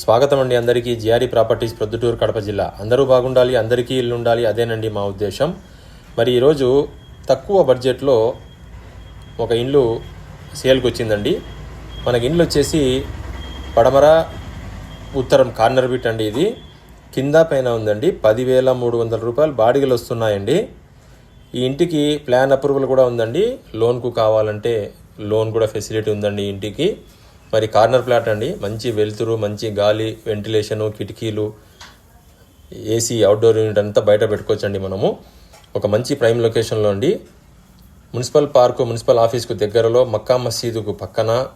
స్వాగతం అండి అందరికీ. జిఆర్ఈ ప్రాపర్టీస్ ప్రొద్దుటూరు కడప జిల్లా. అందరూ బాగుండాలి అందరికీ ఇల్లు ఉండాలి అదేనండి మా ఉద్దేశం. మరి ఈరోజు తక్కువ బడ్జెట్లో ఒక ఇల్లు సేల్కి వచ్చిందండి మనకి ఇల్లు వచ్చేసి పడమర ఉత్తరం కార్నర్ బిట్ అండి ఇది. కింద పైన ఉందండి. పదివేల మూడు వందల రూపాయలు బాడిగలు వస్తున్నాయండి. ఈ ఇంటికి ప్లాన్ అప్రూవల్ కూడా ఉందండి. లోన్కు కావాలంటే లోన్ కూడా ఫెసిలిటీ ఉందండి ఇంటికి. మరి కార్నర్ ప్లాట్ అండి. మంచి వెలుతురు మంచి గాలి వెంటిలేషను కిటికీలు ఏసీ అవుట్డోర్ యూనిట్ అంతా బయట పెట్టుకోవచ్చండి మనము. ఒక మంచి ప్రైమ్ లొకేషన్లో అండి. మున్సిపల్ పార్కు మున్సిపల్ ఆఫీస్కు దగ్గరలో మక్కా మసీదుకు పక్కన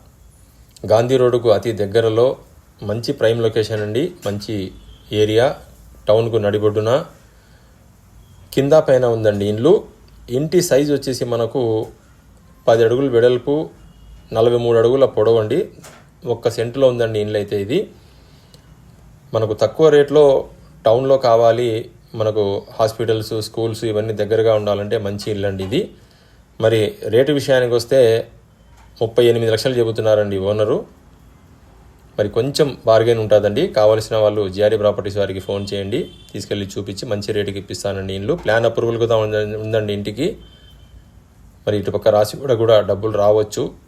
గాంధీ రోడ్డుకు అతి దగ్గరలో మంచి ప్రైమ్ లొకేషన్ అండి. మంచి ఏరియా టౌన్కు నడిబొడ్డున. కింద పైన ఉందండి ఇండ్లు. ఇంటి సైజ్ వచ్చేసి మనకు పది అడుగులు వెడల్పు నలభై మూడు అడుగుల పొడవు అండి ఒక్క సెంటులో ఉందండి ఇండ్లు అయితే ఇది. మనకు తక్కువ రేట్లో టౌన్లో కావాలి మనకు హాస్పిటల్స్ స్కూల్స్ ఇవన్నీ దగ్గరగా ఉండాలంటే మంచి ఇల్లు అండి ఇది. మరి రేటు విషయానికి వస్తే ముప్పై ఎనిమిది లక్షలు చెబుతున్నారండి ఓనరు. మరి కొంచెం బార్గెన్ ఉంటుందండి. కావాల్సిన వాళ్ళు జిఆర్ఈ ప్రాపర్టీస్ వారికి ఫోన్ చేయండి తీసుకెళ్ళి చూపించి మంచి రేటుకి ఇప్పిస్తానండి ఇండ్లు. ప్లాన్ అప్రూవల్ కూడా ఉందండి ఇంటికి. మరి ఇటుపక్క రాసి కూడా కూడా డబ్బులు రావచ్చు.